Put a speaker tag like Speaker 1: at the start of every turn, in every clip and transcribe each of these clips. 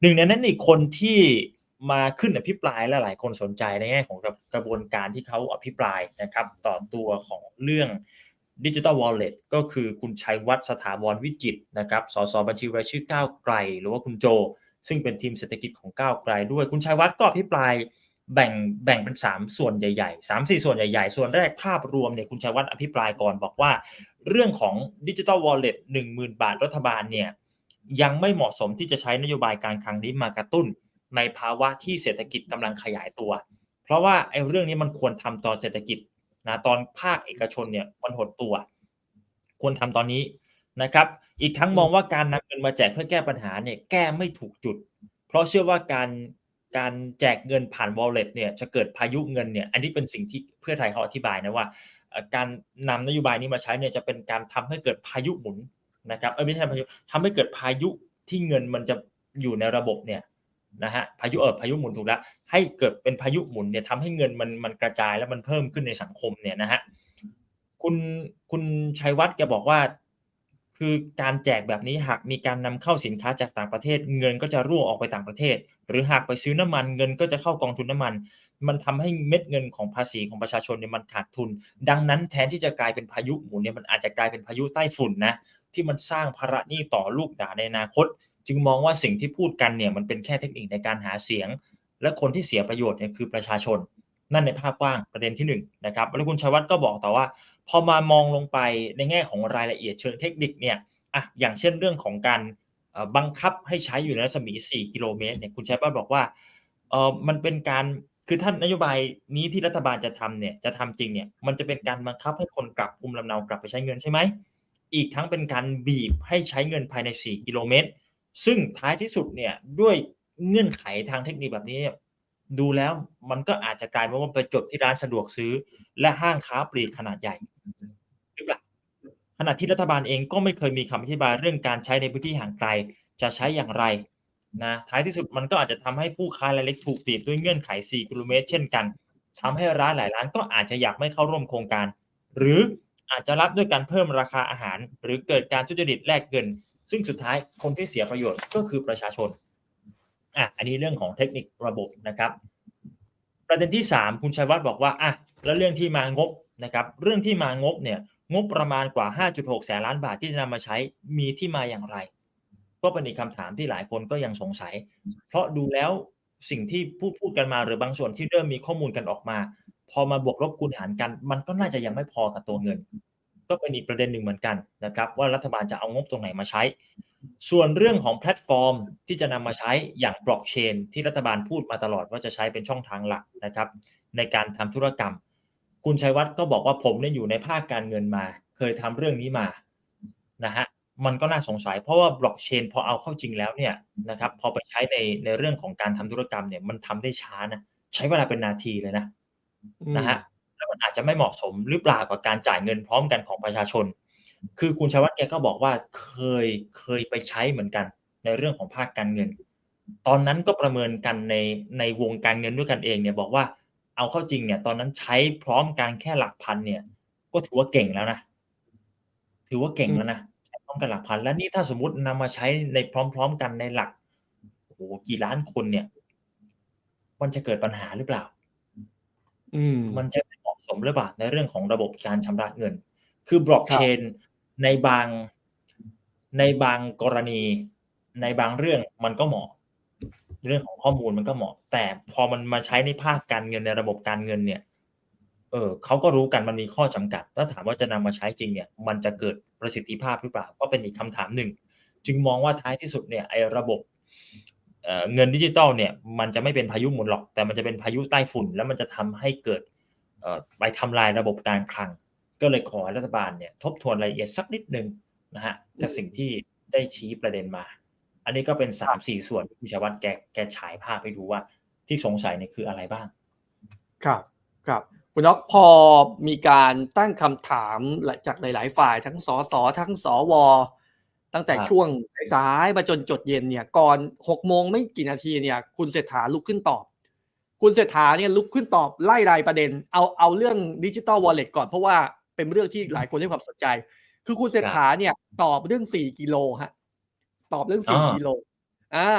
Speaker 1: หนึ่งในนั้นอีกคนที่มาขึ้นอภิปรายและหลายคนสนใจในแง่ของกระบวนการที่เขาอภิปรายนะครับ ต่อตัวของเรื่องดิจิ t a ลวอลเล็ตก็คือคุณชัยวัฒน์สถาวรวิจิตนะครับสสบัญชีรายชื่อก้าวไกล หรือว่าคุณโจ ซึ่งเป็นทีมเศรษฐกิจของก้าวไกลด้วย คุณชัยวัฒน์ก็อภิปรายแบ่งแบ่งเป็น 3 ส่วนใหญ่ๆ3 4 ส่วนใหญ่ๆ ส่วนแรกภาพรวมเนี่ยคุณชัยวัฒน์อภิปรายก่อนบอกว่า เรื่องของดิจิ t a ลวอลเล็ตหนึ่งหมื่นบาทรัฐบาลเนี่ย ยังไม่เหมาะสมที่จะใช้นโยบายการคลังนี้มากระตุ้น ในภาวะที่เศรษฐกิจกำลังขยายตัว เพราะว่าไอ้เรื่องนี้มันควรทำตอนเศรษฐกิจนะตอนภาคเอกชนเนี่ยมันหดตัว ควรทำตอนนี้นะครับ อีกทั้งมองว่าการนำเงินมาแจกเพื่อแก้ปัญหาเนี่ยแก้ไม่ถูกจุด เพราะเชื่อว่าการการแจกเงินผ่าน wallet เนี่ยจะเกิดพายุเงินเนี่ยอันนี้เป็นสิ่งที่เพื่อไทยเขาอธิบายนะว่า การนำนโยบายนี้มาใช้เนี่ยจะเป็นการทำให้เกิดพายุหมุน นะครับเออไม่ใช่พายุทำให้เกิดพายุที่เงินมันจะอยู่ในระบบเนี่ยนะฮะพายุเออพายุหมุนถูกแล้วให้เกิดเป็นพายุหมุนเนี่ยทำให้เงินมันมันกระจายแล้วมันเพิ่มขึ้นในสังคมเนี่ยนะฮะคุณคุณชัยวัฒน์แกบอกว่า คือการแจกแบบนี้หากมีการนำเข้าสินค้าจากต่างประเทศ เงินก็จะรั่วออกไปต่างประเทศ หรือหากไปซื้อน้ำมันเงินก็จะเข้ากองทุนน้ามัน มันทำให้เม็ดเงินของภาษีของประชาชนเนี่ยมันขาดทุน ดังนั้นแทนที่จะกลายเป็นพายุหมุนเนี่ยมันอาจจะกลายเป็นพายุใต้ฝุ่นนะ ที่มันสร้างภาระหนี้ต่อลูกหลานในอนาคต จึงมองว่าสิ่งที่พูดกันเนี่ยมันเป็นแค่เทคนิคในการหาเสียง และคนที่เสียประโยชน์เนี่ยคือประชาชน นั่นในภาพกว้างประเด็นที่1นนะครับแล้วคุณชัยวัฒน์ก็บอกต่อว่า พอมามองลงไปในแง่ของรายละเอียดเชิงเทคนิคเนี่ยอะอย่างเช่นเรื่องของการบังคับให้ใช้อยู่ในรัศมี 4 กิโลเมตรเนี่ยคุณชัยวัฒน์บอกว่าเออมันเป็นการคือท่านนโยบายนี้ที่รัฐบาลจะทำเนี่ยจะทำจริงเนี่ยมันจะเป็นการบังคับให้คนกลับภูมิลำเนากลับไปใช้เงินใช่ไหม อีกทั้งเป็นการบีบให้ใช้เงินภายใน 4 กิโลเมตร ซึ่งท้ายที่สุดเนี่ยด้วยเงื่อนไขทางเทคนิคแบบนี้ดูแล้วมันก็อาจจะกลายเป็นว่าไปจบที่ร้านสะดวกซื้อ และห้างค้าปลีกขนาดใหญ่หรือเปล่าขณะที่รัฐบาลเองก็ไม่เคยมีคำอธิบายเรื่องการใช้ในพื้นที่ห่างไกล จะใช้อย่างไรนะท้ายที่สุดมันก็อาจจะทำให้ผู้ค้ารายเล็กถูกบีบด้วยเงื่อนไข 4 กิโลเมตร เช่นกันทำให้ร้านหลายร้านก็อาจจะอยากไม่เข้าร่วมโครงการ หรือ อาจจะรับด้วยการเพิ่มราคาอาหาร หรือเกิดการทุจริตแลกเงิน ซึ่งสุดท้ายคนที่เสียประโยชน์ก็คือประชาชนอะอันนี้เรื่องของเทคนิคระบบนะครับ ประเด็นที่ 3 คุณชัยวัฒน์บอกว่าอะแล้วเรื่องที่มางบนะครับ เรื่องที่มางบเนี่ยงบประมาณกว่า 5.6 แสนล้านบาทที่จะนำมาใช้มีที่มาอย่างไร ก็เป็นอีกคำถามที่หลายคนก็ยังสงสัย เพราะดูแล้วสิ่งที่พูดพูดกันมาหรือบางส่วนที่เริ่มมีข้อมูลกันออกมา พอมาบวกลบคูณหารกัน มันก็น่าจะยังไม่พอกับตัวเงิน ก็เป็นอีกประเด็นหนึ่งเหมือนกันนะครับว่ารัฐบาลจะเอางบตรงไหนมาใช้ ส่วนเรื่องของแพลตฟอร์มที่จะนำมาใช้อย่างบล็อกเชนที่รัฐบาลพูดมาตลอดว่าจะใช้เป็นช่องทางหลักนะครับในการทำธุรกรรม คุณชัยวัฒน์ก็บอกว่าผมเนี่ยอยู่ในภาคการเงินมา เคยทำเรื่องนี้มานะฮะมันก็น่าสงสัยเพราะว่าบล็อกเชนพอเอาเข้าจริงแล้วเนี่ยนะครับพอไปใช้ในในเรื่องของการทำธุรกรรมเนี่ยมันทำได้ช้านะใช้เวลาเป็นนาทีเลยนะ นะฮะแล้วมันอาจจะไม่เหมาะสมหรือเปล่ากับการจ่ายเงินพร้อมกันของประชาชน คือคุณชัยวัฒน์แกก็บอกว่าเคยเคยไปใช้เหมือนกันในเรื่องของภาคการเงิน ตอนนั้นก็ประเมินกันในในวงการเงินด้วยกันเองเนี่ยบอกว่าเอาเข้าจริงเนี่ย ตอนนั้นใช้พร้อมกันแค่หลักพันเนี่ย ก็ถือว่าเก่งแล้วนะ ถือว่าเก่งแล้วนะใช้พร้อมกันหลักพัน แล้วนี่ถ้าสมมตินำมาใช้ในพร้อม ๆ กันในหลักโอ้โหกี่ล้านคนเนี่ย มันจะเกิดปัญหาหรือเปล่า
Speaker 2: อื ม
Speaker 1: มันจะเหมาะสมหรือเปล่าในเรื่องของระบบการชำระเงิน คือบล็อกเชนในบางในบางกรณี ในบางเรื่องมันก็เหมาะ เรื่องของข้อมูลมันก็เหมาะ แต่พอมันมาใช้ในภาคการเงินในระบบการเงินเนี่ย เออเขาก็รู้กันมันมีข้อจำกัดแล้วถามว่าจะนำมาใช้จริงเนี่ย มันจะเกิดประสิทธิภาพหรือเปล่า ก็เป็นอีกคำถามหนึ่ง จึงมองว่าท้ายที่สุดเนี่ยไอ้ระบบ เงินดิจิตอลเนี่ยมันจะไม่เป็นพายุหมุนหรอก แต่มันจะเป็นพายุใต้ฝุ่น แล้วมันจะทำให้เกิดไปทำลายระบบการคลัง ก็เลยขอรัฐบาลเนี่ยทบทวนรายละเอียดสักนิดนึงนะฮะกับสิ่งที่ได้ชี้ประเด็นมา อันนี้ก็เป็นสามสี่ส่วนที่ชาววัฒน์แกแกฉายภาพให้ดูว่าที่สงสัยเนี่ยคืออะไรบ้าง
Speaker 2: ครับครับคุณน็อกพอมีการตั้งคำถามจากหลาย ๆ ฝ่ายทั้งสสทั้งสว ตั้งแต่ช่วงสายมาจนจดเย็นเนี่ย ก่อนหกโมงไม่กี่นาทีเนี่ย คุณเศรษฐาลุกขึ้นตอบ คุณเศรษฐาเนี่ยลุกขึ้นตอบไล่รายประเด็น เอาเอาเรื่องดิจิตอลวอลเล็ตก่อนเพราะว่าเป็นเรื่องที่หลายคนให้ความสนใจ คือคุณเศรษฐาเนี่ย ตอบเรื่องสี่กิโลฮะตอบเรื่องสี่กิโลอ่า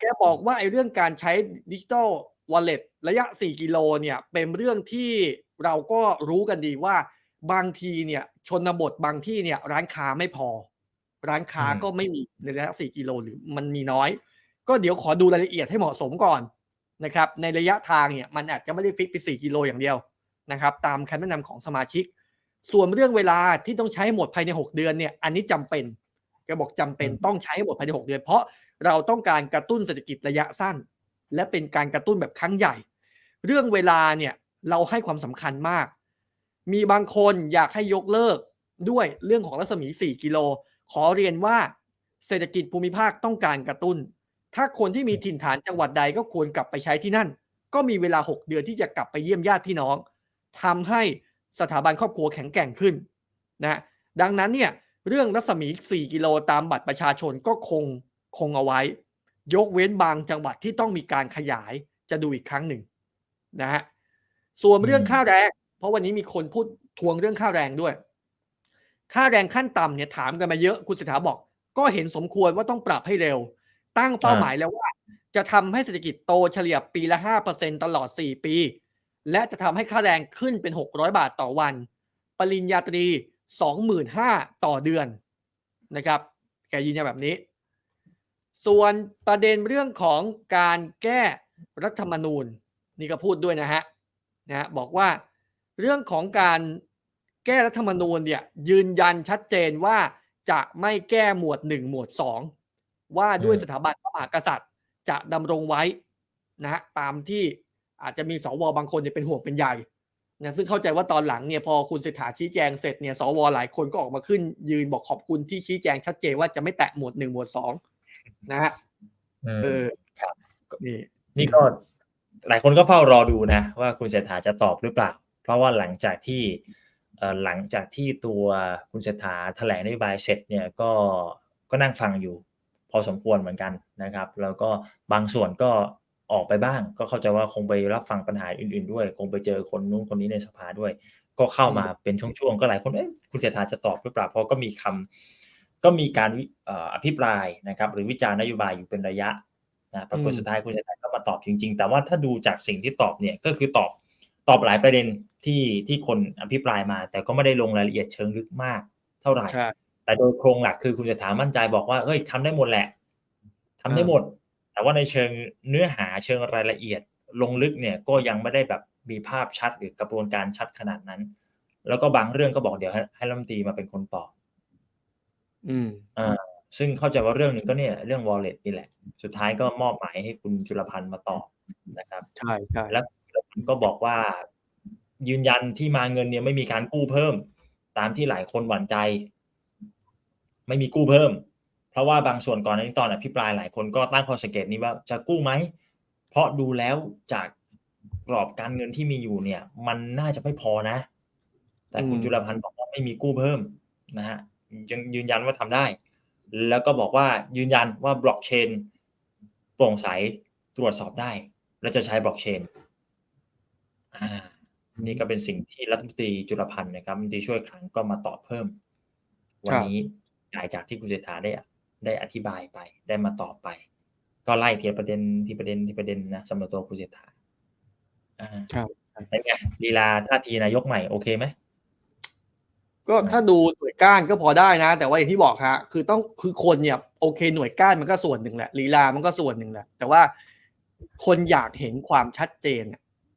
Speaker 2: แกบอกว่าไอ้เรื่องการใช้ดิจิ t a ลวอลเล็ตระยะ4กิโลเนี่ย เป็นเรื่องที่เราก็รู้กันดีว่าบางทีเนี่ย ชนบทบางที่เนี่ย ร้านค้าไม่พอ ร้านค้า
Speaker 1: อืม
Speaker 2: ก็ไม่มีในระยะ 4 กิโลหรือมันมีน้อย ก็เดี๋ยวขอดูรายละเอียดให้เหมาะสมก่อนนะครับ ในระยะทางเนี่ยมันอาจจะไม่ได้ฟิกไป 4 กิโลอย่างเดียวนะครับ ตามคำแนะนำของสมาชิก ส่วนเรื่องเวลาที่ต้องใช้ให้หมดภายใน 6 เดือนเนี่ย อันนี้จำเป็นแกบอกจำเป็น
Speaker 1: อืม
Speaker 2: ต้องใช้ให้หมดภายใน 6 เดือน เพราะเราต้องการกระตุ้นเศรษฐกิจระยะสั้น และเป็นการกระตุ้นแบบครั้งใหญ่ เรื่องเวลาเนี่ยเราให้ความสำคัญมาก มีบางคนอยากให้ยกเลิกด้วยเรื่องของรัศมี 4 กิโล ขอเรียนว่าเศรษฐกิจภูมิภาคต้องการกระตุ้น ถ้าคนที่มีถิ่นฐานจังหวัดใดก็ควรกลับไปใช้ที่นั่น ก็มีเวลา 6 เดือนที่จะกลับไปเยี่ยมญาติพี่น้องทำให้สถาบันครอบครัวแข็งแกร่งขึ้นนะดังนั้นเนี่ยเรื่องรัศมี 4 กิโลตามบัตรประชาชนก็คงคงเอาไว้ ยกเว้นบางจังหวัดที่ต้องมีการขยายจะดูอีกครั้งหนึ่งนะฮะส่วนเรื่อง
Speaker 1: อืม
Speaker 2: ค่าแรง เพราะวันนี้มีคนพูดทวงเรื่องค่าแรงด้วย ค่าแรงขั้นต่ำเนี่ยถามกันมาเยอะคุณเศรษฐาบอก ก็เห็นสมควรว่าต้องปรับให้เร็ว ตั้งเป้าหมายแล้วว่า จะทำให้เศรษฐกิจโตเฉลี่ยปีละ 5%ตลอด 4 ปี และจะทำให้ค่าแรงขึ้นเป็น 600 บาทต่อวัน ปริญญาตรี 25,000 ต่อเดือนนะครับ แกยืนยันแบบนี้ ส่วนประเด็นเรื่องของการแก้รัฐธรรมนูญ นี่ก็พูดด้วยนะฮะนะบอกว่าเรื่องของการ แก้รัฐธรรมนูญเนี่ยยืนยันชัดเจนว่าจะไม่แก้หมวด 1 หมวด 2 ว่าด้วย
Speaker 1: อืม
Speaker 2: สถาบันพระมหากษัตริย์ จะดำรงไว้นะฮะตามที่อาจจะมีสวบางคนเนี่ยเป็นห่วงเป็นใยนะซึ่งเข้าใจว่าตอนหลังเนี่ยพอคุณเศรษฐาชี้แจงเสร็จเนี่ยสวหลายคนก็ออกมาขึ้น ยืนบอกขอบคุณที่ชี้แจงชัดเจนว่าจะไม่แตะหมวด1หมวด2นะฮะ
Speaker 1: อืม
Speaker 2: เออ
Speaker 1: ครับ
Speaker 2: นี่
Speaker 1: นี่ก็หลายคนก็เฝ้ารอดูนะ ว่าคุณเศรษฐาจะตอบหรือเปล่า เพราะว่าหลังจากที่เอ่อ หลังจากที่ตัวคุณเศรษฐาแถลงนโยบายเสร็จเนี่ยก็ก็นั่งฟังอยู่ พอสมควรเหมือนกันนะครับ แล้วก็บางส่วนก็ออกไปบ้าง ก็เข้าใจว่าคงไปรับฟังปัญหาอื่น ๆ ด้วย คงไปเจอคนนู้นคนนี้ในสภาด้วย ก็เข้ามาเป็นช่วงๆก็หลายคนเอ๊ะคุณเศรษฐาจะตอบหรือเปล่าเพราะก็มีคำก็มีการวิเอ่ออภิปรายนะครับ หรือวิจารณ์นโยบายอยู่เป็นระยะนะปรากฏ
Speaker 2: อืม
Speaker 1: สุดท้ายคุณเศรษฐาก็มาตอบจริง ๆ แต่ว่าถ้าดูจากสิ่งที่ตอบเนี่ยก็คือตอบ ตอบหลายประเด็นที่ที่คนอภิปรายมา แต่ก็ไม่ได้ลงรายละเอียดเชิงลึกมาก เท่าไหร่
Speaker 2: ใช่
Speaker 1: แต่โดยโครงหลักคือคุณเศรษฐามั่นใจบอกว่าเฮ้ยทำได้หมดแหละทำได้หมด แต่ว่าในเชิงเนื้อหาเชิงรายละเอียด ลงลึกเนี่ยก็ยังไม่ได้แบบมีภาพชัดหรือกระบวนการชัดขนาดนั้น แล้วก็บางเรื่องก็บอกเดี๋ยวให้ให้รัฐมนตรีมาเป็นคนตอบ
Speaker 2: อืม
Speaker 1: อ่าซึ่งเข้าใจว่าเรื่องหนึงก็เนี่ยเรื่อง wallet นี่แหละ สุดท้ายก็มอบหมายให้คุณจุลพันธ์มาตอบนะครับ
Speaker 2: ใช่ใช่
Speaker 1: แล้วแล้วคุณ ก็บอกว่ายืนยันที่มาเงินเนี่ยไม่มีการกู้เพิ่ม ตามที่หลายคนหวั่นใจ ไม่มีกู้เพิ่ม เพราะว่าบางส่วนก่อนหน้านี้ตอนอภิปรายหลายคนก็ตั้งข้อสังเกตนี้ว่าจะกู้ไหม เพราะดูแล้วจากกรอบการเงินที่มีอยู่เนี่ย มันน่าจะไม่พอนะ แต่คุณจุลพันธ์บอกว่าไม่มีกู้เพิ่มนะฮะยังยืนยันว่าทำได้ แล้วก็บอกว่ายืนยันว่าบล็อกเชนโปร่งใสตรวจสอบได้ และจะใช้บล็อกเชน นี่ก็เป็นสิ่งที่รัฐมนตรีจุลพันธ์นะครับรัฐมนตรีช่วยคลังก็มาตอบเพิ่ม วันนี้หลังจากที่คุณเศรษฐาได้ได้อธิบายไป ได้มาตอบไป ก็ไล่ทีละประเด็นที่ประเด็นที่ประเด็นนะสำหรับตัวคุณเศรษฐาอ่า
Speaker 2: ครับ
Speaker 1: เป็นไงลีลาท่าทีนายกใหม่โอเคไหม
Speaker 2: ก็ถ้าดูหน่วยก้านก็พอได้นะ แต่ว่าอย่างที่บอกฮะคือต้องคือคนเนี่ยโอเคหน่วยก้านมันก็ส่วนหนึ่งแหละลีลามันก็ส่วนหนึ่งแหละ แต่ว่าคนอยากเห็นความชัดเจน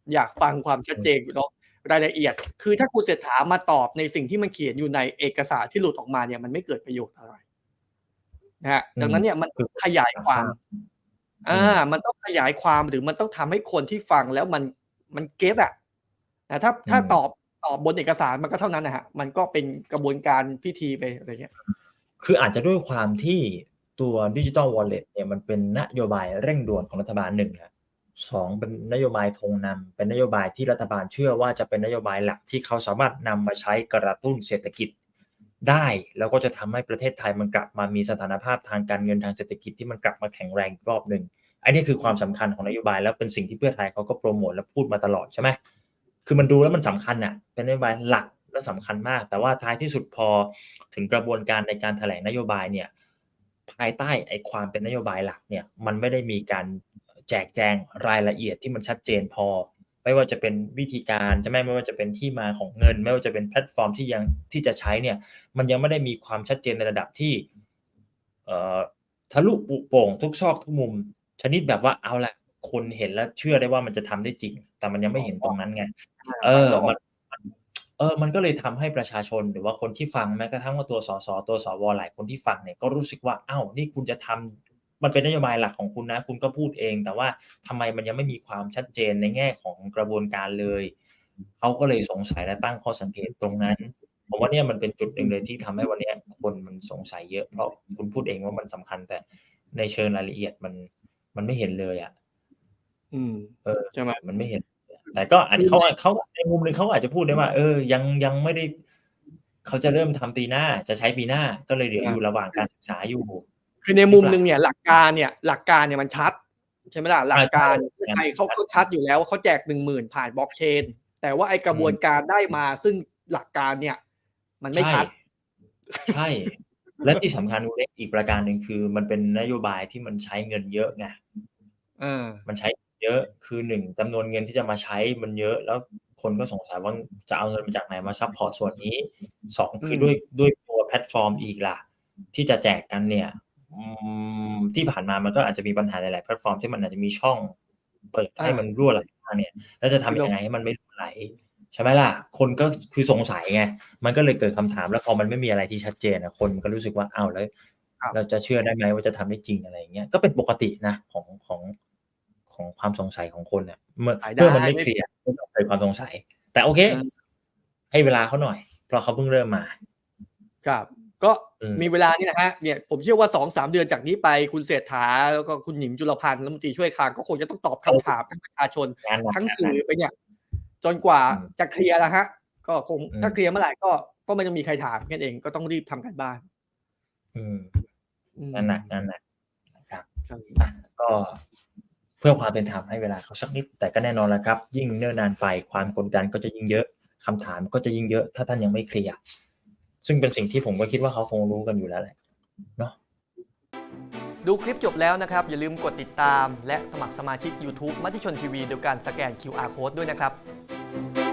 Speaker 2: อะอยากฟังความชัดเจนเนาะรายละเอียด คือถ้าคุณเศรษฐามาตอบในสิ่งที่มันเขียนอยู่ในเอกสารที่หลุดออกมาเนี่ยมันไม่เกิดประโยชน์อะไรนะฮะดังนั้นเนี่ยมันขยายความอ่ามันต้องขยายความหรือมันต้องทำให้คนที่ฟังแล้วมันมันเก็ตอะนะถ้าถ้า
Speaker 1: อืม
Speaker 2: ตอบตอบบนเอกสารมันก็เท่านั้นนะฮะมันก็เป็นกระบวนการพิธีไปอะไรเงี้ย
Speaker 1: คืออาจจะด้วยความที่ตัวดิจิ t a ลวอลเล็ตเนี่ยมันเป็นนโยบายเร่งด่วนของรัฐบาลหนึ่งแหละ สองเป็นนโยบายธงนำเป็นนโยบายที่รัฐบาลเชื่อว่าจะเป็นนโยบายหลักที่เขาสามารถนำมาใช้กระตุ้นเศรษฐกิจได้ แล้วก็จะทำให้ประเทศไทยมันกลับมามีสถานภาพทางการเงินทางเศรษฐกิจที่มันกลับมาแข็งแรงรอบหนึ่งอันนี้คือความสำคัญของนโยบายแล้วเป็นสิ่งที่เพื่อไทยเขาก็โปรโมทและพูดมาตลอดใช่ไหมคือมันดูแล้วมันสำคัญอะเป็นนโยบายหลักและสำคัญมาก แต่ว่าท้ายที่สุดพอถึงกระบวนการในการแถลงนโยบายเนี่ยภายใต้ไอ้ความเป็นนโยบายหลักเนี่ยมันไม่ได้มีการ แจกแจงรายละเอียดที่มันชัดเจนพอ ไม่ว่าจะเป็นวิธีการจะไม่ไม่ว่าจะเป็นที่มาของเงิน ไม่ว่าจะเป็นแพลตฟอร์มที่ยังที่จะใช้เนี่ย มันยังไม่ได้มีความชัดเจนในระดับที่เอ่อทะลุปุโป่งทุกซอกทุกมุม ชนิดแบบว่าเอาละคนเห็นแล้วเชื่อได้ว่ามันจะทำได้จริง แต่มันยังไม่เห็นตรงนั้นไงเออ
Speaker 2: แล้วออก
Speaker 1: มันมันเออ มันก็เลยทำให้ประชาชนหรือว่าคนที่ฟังแม้กระทั่งว่าตัวสสตัวสวหลายคนที่ฟังเนี่ยก็รู้สึกว่าอ้าวนี่คุณจะทำ มันเป็นนโยบายหลักของคุณนะ คุณก็พูดเอง แต่ว่าทำไมมันยังไม่มีความชัดเจนในแง่ของกระบวนการเลยเขาก็เลยสงสัยและตั้งข้อสังเกตตรงนั้นผมว่าเนี่ยมันเป็นจุดหนึ่งเลยที่ทำให้วันเนี้ยคนมันสงสัยเยอะ เพราะคุณพูดเองว่ามันสำคัญ แต่ในเชิงรายละเอียดมันมันไม่เห็นเลยอะ
Speaker 2: อืม
Speaker 1: เออ
Speaker 2: ใช่ไหม
Speaker 1: มันไม่เห็น แต่ก็อาจจะเขาเขาในมุมหนึ่งเขาอาจจะพูดได้ว่า เออ ยังยังไม่ได้เขาจะเริ่มทำปีหน้าจะใช้ปีหน้า ก็เลยเดี๋ยวอยู่ระหว่างการศึกษาอยู่
Speaker 2: คือในมุมหนึ่งเนี่ยหลักการเนี่ยหลักการเนี่ยมันชัดใช่ไหมล่ะหลักการ
Speaker 1: ใช่
Speaker 2: ใครเขาเขาชัดอยู่แล้วว่าเขาแจกหนึ่งหมื่นผ่านบล็อกเชน แต่ว่าไอกระบวนการได้มาซึ่งหลักการเนี่ย มันไม่ชัด
Speaker 1: ใช่ และที่สำคัญอีกประการหนึ่งคือมันเป็นนโยบายที่มันใช้เงินเยอะไง
Speaker 2: เออ
Speaker 1: มันใช้เยอะคือหนึ่งจำนวนเงินที่จะมาใช้มันเยอะแล้วคนก็สงสัยว่าจะเอาเงินมาจากไหนมาซัพพอร์ตส่วนนี้สองคือ
Speaker 2: ม
Speaker 1: ด้วยด้วยตัวแพลตฟอร์มอีกล่ะ ที่จะแจกกันเนี่ยอืม ที่ผ่านมามันก็อาจจะมีปัญหาหลาย ๆ แพลตฟอร์มที่มันอาจจะมีช่องเปิดให้มันรั่วไหลมาเนี่ย แล้วจะทำยังไงให้มันไม่รั่วไหลใช่ไหมล่ะ คนก็คือสงสัยไง มันก็เลยเกิดคำถามแล้วพอมันไม่มีอะไรที่ชัดเจนอะคนมันก็รู้สึกว่าอ้าวแล้ว
Speaker 2: ครับ
Speaker 1: เราจะเชื่อได้ไหมว่าจะทำได้จริงอะไรอย่างเงี้ยก็เป็นปกตินะของของของความสงสัยของคนเนี่ยเมื่อ
Speaker 2: ขายได้
Speaker 1: เมื่อมันไม่เคลียร์ก็ต้องเกิดความสงสัย แต่โอเค
Speaker 2: เออ
Speaker 1: ให้เวลาเขาหน่อย เพราะเขาเพิ่งเริ่มมา
Speaker 2: ครับ ก็
Speaker 1: อืม
Speaker 2: มีเวลานี่นะฮะเนี่ยผมเชื่อว่าสองสามเดือนจากนี้ไปคุณเศรษฐาแล้วก็คุณหนิมจุลพันธ์รัฐมนตรีช่วยคลังก็คงจะต้องตอบคำถามทั้งประชาชน
Speaker 1: งานหนัก
Speaker 2: ทั้ง
Speaker 1: นะ
Speaker 2: สื่อไปเนี่ย จนกว่า
Speaker 1: อืม
Speaker 2: จะเคลียร์แล้วฮะ ก็คง
Speaker 1: อืม
Speaker 2: ถ้าเคลียร์เมื่อไหร่ก็ก็ไม่ต้องมีใครถามแค่นั้นเองก็ต้องรีบทำกันบ้าน
Speaker 1: อืม
Speaker 2: อืม
Speaker 1: งานหนักงานหนักนะครับ
Speaker 2: ใช่
Speaker 1: อะก็เพื่อความเป็นธรรมให้เวลาเขาสักนิด แต่ก็แน่นอนแล้วครับ ยิ่งเนิ่นนานไปความกดดันก็จะยิ่งเยอะคำถามก็จะยิ่งเยอะ ถ้าท่านยังไม่เคลียร์ ซึ่งเป็นสิ่งที่ผมก็คิดว่าเขาคงรู้กันอยู่แล้วแหละเนาะ
Speaker 2: ดูคลิปจบแล้วนะครับ อย่าลืมกดติดตาม และสมัครสมาชิก YouTube มติชนทีวีโดยการสแกน QR Code ด้วยนะครับ